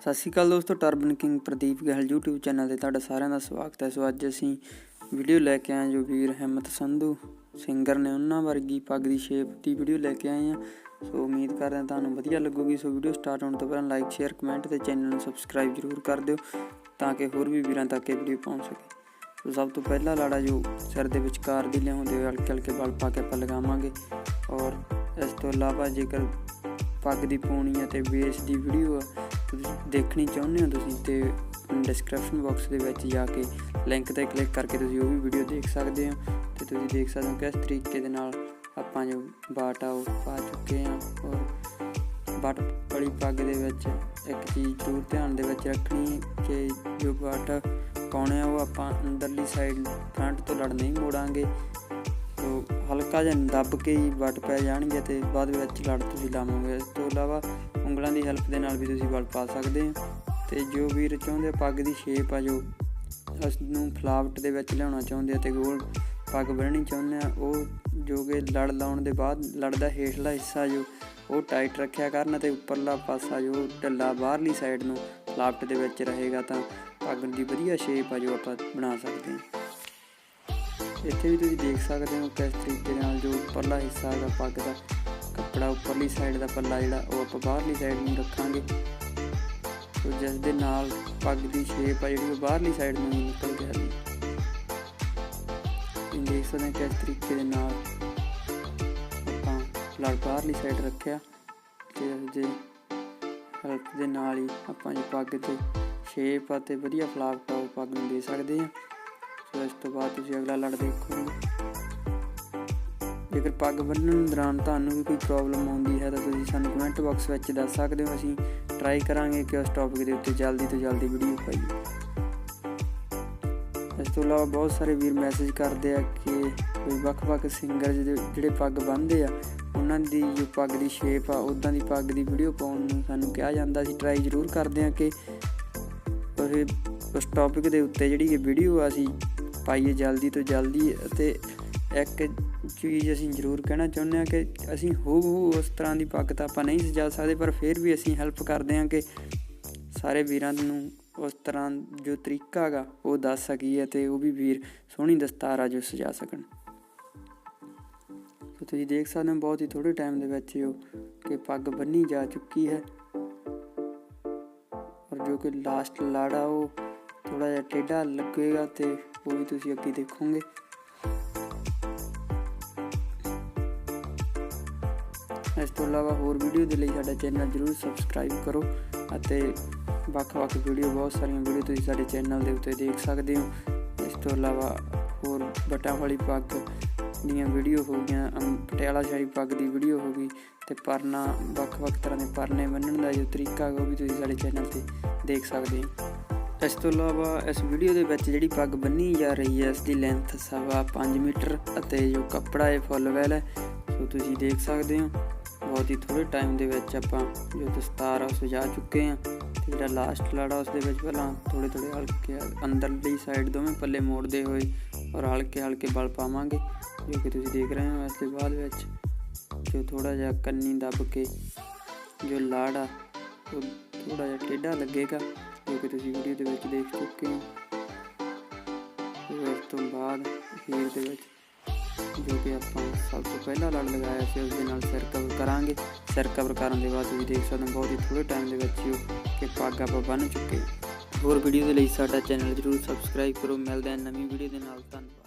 ਸਤਿ ਸ਼੍ਰੀ ਅਕਾਲ ਦੋਸਤੋ turban king Pradeep Gehal YouTube channel ਤੇ ਤੁਹਾਡਾ ਸਾਰਿਆਂ ਦਾ ਸਵਾਗਤ ਹੈ। ਸੋ ਅੱਜ ਅਸੀਂ ਵੀਡੀਓ ਲੈ ਕੇ ਆਏ ਜੋ ਵੀਰ ਹਿੰਮਤ ਸੰਧੂ ਸਿੰਗਰ ਨੇ, ਉਹਨਾਂ ਵਰਗੀ ਪੱਗ ਦੀ ਸ਼ੇਪ ਦੀ ਵੀਡੀਓ ਲੈ ਕੇ ਆਏ ਹਾਂ। ਸੋ ਉਮੀਦ ਕਰਦੇ ਹਾਂ ਤੁਹਾਨੂੰ ਵਧੀਆ ਲੱਗੂਗੀ। ਸੋ ਵੀਡੀਓ ਸਟਾਰਟ ਹੋਣ ਤੋਂ ਪਹਿਲਾਂ ਲਾਈਕ ਸ਼ੇਅਰ ਕਮੈਂਟ ਤੇ ਚੈਨਲ ਨੂੰ ਸਬਸਕ੍ਰਾਈਬ ਜ਼ਰੂਰ ਕਰ ਦਿਓ ਤਾਂ ਕਿ ਹੋਰ ਵੀ ਵੀਰਾਂ ਤੱਕ ਇਹ ਵੀਡੀਓ ਪਹੁੰਚ ਸਕੇ। ਸੋ ਸਭ ਤੋਂ ਪਹਿਲਾ ਲਾੜਾ ਜੋ ਸਿਰ ਦੇ ਵਿਚਕਾਰ ਦੀ ਲਿਆਉਂਦੇ ਹੋਏ ਹਲਕੇ ਹਲਕੇ ਬਲ ਪਾ ਕੇ ਆਪਾਂ ਲਗਾਵਾਂਗੇ ਔਰ ਇਸ ਤੋਂ ਇਲਾਵਾ ਜੇਕਰ ਪੱਗ ਦੀ ਪੂਣੀ ਅਤੇ ਬੇਸ ਦੀ ਵੀਡੀਓ ਆ ਤੁਸੀਂ ਦੇਖਣੀ ਚਾਹੁੰਦੇ ਹੋ ਤੁਸੀਂ ਤੇ ਡਿਸਕ੍ਰਿਪਸ਼ਨ ਬਾਕਸ ਦੇ ਵਿੱਚ ਜਾ ਕੇ ਲਿੰਕ ਤੇ ਕਲਿੱਕ ਕਰਕੇ ਤੁਸੀਂ ਉਹ ਵੀ ਵੀਡੀਓ ਦੇਖ ਸਕਦੇ ਹੋ ਤੇ ਤੁਸੀਂ ਦੇਖ ਸਕਦੇ ਹੋ ਕਿਸ ਤਰੀਕੇ ਦੇ ਨਾਲ ਆਪਾਂ ਜੋ ਬਾਟ ਆ ਉਹ ਪਾ ਚੁੱਕੇ ਹਾਂ ਔਰ ਬਾਟ ਵਾਲੀ ਪੱਗ ਦੇ ਵਿੱਚ ਇੱਕ ਚੀਜ਼ ਜ਼ਰੂਰ ਧਿਆਨ ਦੇ ਵਿੱਚ ਰੱਖਣੀ ਕਿ ਜੋ ਬਾਟ ਪਾਉਣੇ ਆ ਉਹ ਆਪਾਂ ਅੰਦਰਲੀ ਸਾਈਡ ਫਰੰਟ ਤੋਂ ਲੜ ਨਹੀਂ ਮੋੜਾਂਗੇ। ਤੋ ਹਲਕਾ ਜਿਹਾ ਦੱਬ ਕੇ ਹੀ ਵੱਟ ਪੈ ਜਾਣਗੇ ਤੇ ਬਾਅਦ ਵਿੱਚ ਲੜ ਤੁਸੀਂ ਲਾਵਾਂਗੇ। ਇਸ ਤੋਂ ਇਲਾਵਾ ਉਂਗਲਾਂ ਦੀ ਹੈਲਪ ਦੇ ਨਾਲ ਵੀ ਤੁਸੀਂ ਵੱਲ ਪਾ ਸਕਦੇ ਹੋ। ਤੇ ਜੋ ਵੀਰ ਚਾਹੁੰਦੇ ਆ, ਪੱਗ ਦੀ ਸ਼ੇਪ ਆ ਜੋ ਉਸ ਨੂੰ ਫਲਾਵਟ ਦੇ ਵਿੱਚ ਲਿਆਉਣਾ ਚਾਹੁੰਦੇ ਆ ਤੇ ਗੋਲ ਪੱਗ ਬੰਨਣੀ ਚਾਹੁੰਦੇ ਆ, ਉਹ ਜੋ ਕਿ ਲੜ ਲਾਉਣ ਦੇ ਬਾਅਦ ਲੜ ਦਾ ਹੇਠਲਾ ਹਿੱਸਾ ਜੋ, ਉਹ ਟਾਈਟ ਰੱਖਿਆ ਕਰਨ ਤੇ ਉੱਪਰਲਾ ਪਾਸਾ ਜੋ, ਢੱਲਾ ਬਾਹਰਲੀ ਸਾਈਡ ਨੂੰ ਫਲਾਵਟ ਦੇ ਵਿੱਚ ਰਹੇਗਾ ਤਾਂ ਪੱਗ ਦੀ ਵਧੀਆ ਸ਼ੇਪ ਆ ਜੋ ਆਪਾਂ ਬਣਾ ਸਕਦੇ ਹਾਂ। ਇੱਥੇ ਵੀ ਤੁਸੀਂ ਦੇਖ ਸਕਦੇ ਹੋ ਕਿਸ ਤਰੀਕੇ ਨਾਲ ਜੋ ਉੱਪਰਲਾ ਹਿੱਸਾ ਹੈਗਾ ਪੱਗ ਦਾ। ਕੱਪੜਾ ਉੱਪਰਲੀ ਸਾਈਡ ਦਾ ਪੱਲਾ ਜਿਹੜਾ, ਉਹ ਆਪਾਂ ਬਾਹਰਲੀ ਸਾਈਡ ਨੂੰ ਰੱਖਾਂਗੇ। ਸੋ ਜਿਸ ਦੇ ਨਾਲ ਪੱਗ ਦੀ ਸ਼ੇਪ ਆ ਜਿਹੜੀ, ਉਹ ਬਾਹਰਲੀ ਸਾਈਡ ਨੂੰ ਨਿਕਲ ਕੇ ਆਈ ਇਹ ਦੇਖ ਸਕਦੇ ਹੋ ਕਿਸ ਤਰੀਕੇ ਦੇ ਨਾਲ ਆਪਾਂ ਲੜ ਬਾਹਰਲੀ ਸਾਈਡ ਰੱਖਿਆ। ਤੇ ਇਸ ਹੈਲਪ ਦੇ ਨਾਲ ਹੀ ਆਪਾਂ ਜੀ ਪੱਗ ਤੇ ਸ਼ੇਪ ਅਤੇ ਵਧੀਆ ਫਲਾਵਟ ਆ ਪੱਗ ਨੂੰ ਦੇ ਸਕਦੇ ਹਾਂ। ਸੋ ਇਸ ਤੋਂ ਬਾਅਦ ਤੁਸੀਂ ਅਗਲਾ ਲੜ ਦੇਖੋਗੇ। ਜੇਕਰ ਪੱਗ ਬੰਨ੍ਹਣ ਦੌਰਾਨ ਤੁਹਾਨੂੰ ਵੀ ਕੋਈ ਪ੍ਰੋਬਲਮ ਆਉਂਦੀ ਹੈ ਤਾਂ ਤੁਸੀਂ ਸਾਨੂੰ ਕਮੈਂਟ ਬਾਕਸ ਵਿੱਚ ਦੱਸ ਸਕਦੇ ਹੋ। ਅਸੀਂ ਟਰਾਈ ਕਰਾਂਗੇ ਕਿ ਉਸ ਟੌਪਿਕ ਦੇ ਉੱਤੇ ਜਲਦੀ ਤੋਂ ਜਲਦੀ ਵੀਡੀਓ ਪਾਈਏ। ਇਸ ਤੋਂ ਇਲਾਵਾ ਬਹੁਤ ਸਾਰੇ ਵੀਰ ਮੈਸੇਜ ਕਰਦੇ ਆ ਕਿ ਕੋਈ ਵੱਖ-ਵੱਖ ਸਿੰਗਰ ਜਿਹੜੇ ਪੱਗ ਬੰਨ੍ਹਦੇ ਆ, ਉਹਨਾਂ ਦੀ ਜੋ ਪੱਗ ਦੀ ਸ਼ੇਪ ਆ ਉਦਾਂ ਦੀ ਪੱਗ ਦੀ ਵੀਡੀਓ ਪਾਉਣ ਨੂੰ ਸਾਨੂੰ ਕਿਹਾ ਜਾਂਦਾ। ਸੀ ਟਰਾਈ ਜ਼ਰੂਰ ਕਰਦੇ ਆ ਕਿ ਉਹ ਉਸ ਟੌਪਿਕ ਦੇ ਉੱਤੇ ਜਿਹੜੀ ਇਹ ਵੀਡੀਓ ਆ, ਅਸੀਂ ਪਾਈਏ ਜਲਦੀ ਤੋਂ ਜਲਦੀ ਅਤੇ ਇੱਕ ਚੀਜ਼ ਅਸੀਂ ਜ਼ਰੂਰ ਕਹਿਣਾ ਚਾਹੁੰਦੇ ਹਾਂ ਕਿ ਅਸੀਂ ਹੂ ਹੂ ਉਸ ਤਰ੍ਹਾਂ ਦੀ ਪੱਗ ਤਾਂ ਆਪਾਂ ਨਹੀਂ ਸਜਾ ਸਕਦੇ, ਪਰ ਫਿਰ ਵੀ ਅਸੀਂ ਹੈਲਪ ਕਰਦੇ ਹਾਂ ਕਿ ਸਾਰੇ ਵੀਰਾਂ ਨੂੰ ਉਸ ਤਰ੍ਹਾਂ ਜੋ ਤਰੀਕਾ ਹੈਗਾ, ਉਹ ਦੱਸ ਸਕੀਏ ਤੇ ਉਹ ਵੀ ਵੀਰ ਸੋਹਣੀ ਦਸਤਾਰ ਆ ਜੋ ਸਜਾ ਸਕਣ। ਸੋ ਤੁਸੀਂ ਦੇਖ ਸਕਦੇ ਹੋ ਬਹੁਤ ਹੀ ਥੋੜੇ ਟਾਈਮ ਦੇ ਵਿੱਚ ਹੀ ਉਹ ਕਿ ਪੱਗ ਬੰਨੀ ਜਾ ਚੁੱਕੀ ਹੈ। ਔਰ ਜੋ ਕਿ ਲਾਸਟ ਲਾੜਾ ਉਹ ਥੋੜਾ ਜਿਹਾ ਟੇਢਾ ਲੱਗੇਗਾ ਤੇ ਉਹ ਵੀ ਤੁਸੀਂ ਅੱਗੇ ਦੇਖੋਗੇ। ਇਸ ਤੋਂ ਇਲਾਵਾ ਹੋਰ ਵੀਡੀਓ ਦੇ ਲਈ ਸਾਡਾ ਚੈਨਲ ਜਰੂਰ ਸਬਸਕ੍ਰਾਈਬ ਕਰੋ ਅਤੇ ਵੱਖ-ਵੱਖ ਵੀਡੀਓ, ਬਹੁਤ ਸਾਰੀਆਂ ਵੀਡੀਓ ਤੁਸੀਂ ਸਾਡੇ ਚੈਨਲ ਦੇ ਉੱਤੇ ਦੇਖ ਸਕਦੇ ਹੋ। ਇਸ ਤੋਂ ਇਲਾਵਾ ਹੋਰ ਬਟਾਂ ਵਾਲੀ ਪੱਗ ਦੀਆਂ ਵੀਡੀਓ ਹੋ ਗਈਆਂ ਪਟਿਆਲਾ ਸ਼ਾਹੀ ਪੱਗ ਦੀ ਵੀਡੀਓ ਹੋ ਗਈ ਤੇ ਪਰਨਾ ਵੱਖ-ਵੱਖ ਤਰ੍ਹਾਂ ਦੇ ਪਰਨੇ ਬੰਨਣ ਦਾ ਜੋ ਤਰੀਕਾ ਹੈ ਉਹ ਵੀ ਤੁਸੀਂ ਸਾਡੇ ਚੈਨਲ ਤੇ ਦੇਖ ਸਕਦੇ ਹੋ। ਇਸ ਤੋਂ ਇਲਾਵਾ ਇਸ ਵੀਡੀਓ ਦੇ ਵਿੱਚ ਜਿਹੜੀ ਪੱਗ ਬੰਨੀ ਜਾ ਰਹੀ ਹੈ, ਇਸ ਦੀ ਲੈਂਥ ਸਵਾ 5 ਮੀਟਰ ਅਤੇ ਜੋ ਕੱਪੜਾ ਹੈ ਫੁੱਲ ਵੈਲ ਹੈ, ਸੋ ਤੁਸੀਂ ਦੇਖ ਸਕਦੇ ਹੋ। ਬਹੁਤ ਹੀ ਥੋੜੇ ਟਾਈਮ ਦੇ ਵਿੱਚ ਆਪਾਂ ਜੋ ਦਸਤਾਰ ਆ ਸਜਾ ਚੁੱਕੇ ਹਾਂ ਤੇ ਜਿਹੜਾ ਲਾਸਟ ਲਾੜਾ, ਉਸ ਦੇ ਵਿੱਚ ਪਹਿਲਾਂ ਥੋੜੇ ਥੋੜੇ ਹਲਕੇ ਅੰਦਰਲੀ ਸਾਈਡ ਦੋਵੇਂ ਪੱਲੇ ਮੋੜਦੇ ਹੋਏ ਔਰ ਹਲਕੇ ਹਲਕੇ ਬਲ ਪਾਵਾਂਗੇ, ਜੋ ਕਿ ਤੁਸੀਂ ਦੇਖ ਰਹੇ ਹੋ। ਇਸ ਦੇ ਬਾਅਦ ਵਿੱਚ ਜੋ ਥੋੜਾ ਜਿਹਾ ਕੰਨੀ ਦੱਬ ਕੇ ਜੋ ਲਾੜਾ ਉਹ ਥੋੜਾ ਜਿਹਾ ਟੇਢਾ ਲੱਗੇਗਾ, ਜੋ ਕਿ ਤੁਸੀਂ ਵੀਡੀਓ ਦੇ ਵਿੱਚ ਦੇਖ ਚੁੱਕੇ ਹੋ। ਤੇ ਤੋਂ ਬਾਅਦ ਹੀਰ ਦੇ ਵਿੱਚ ਜੋ ਕਿ ਆਪਾਂ ਸਭ ਤੋਂ ਪਹਿਲਾਂ ਲੜ ਲਗਾਇਆ ਸੀ ਉਸ ਦੇ ਨਾਲ ਸਿਰ ਕਵਰ ਕਰਾਂਗੇ। ਸਿਰ ਕਵਰ ਕਰਨ ਦੇ ਬਾਅਦ ਤੁਸੀਂ ਦੇਖ ਸਕਦੇ ਹੋ, ਬਹੁਤ ਹੀ ਥੋੜੇ ਟਾਈਮ ਦੇ ਵਿੱਚ ਹੀ ਕਿ ਪੱਗ ਆਪਾਂ ਬੰਨ ਚੁੱਕੇ। ਹੋਰ ਵੀਡੀਓ ਦੇ ਲਈ ਸਾਡਾ ਚੈਨਲ ਜਰੂਰ ਸਬਸਕ੍ਰਾਈਬ ਕਰੋ। ਮਿਲਦੇ ਹਾਂ ਨਵੀਂ ਵੀਡੀਓ ਦੇ ਨਾਲ, ਧੰਨਵਾਦ।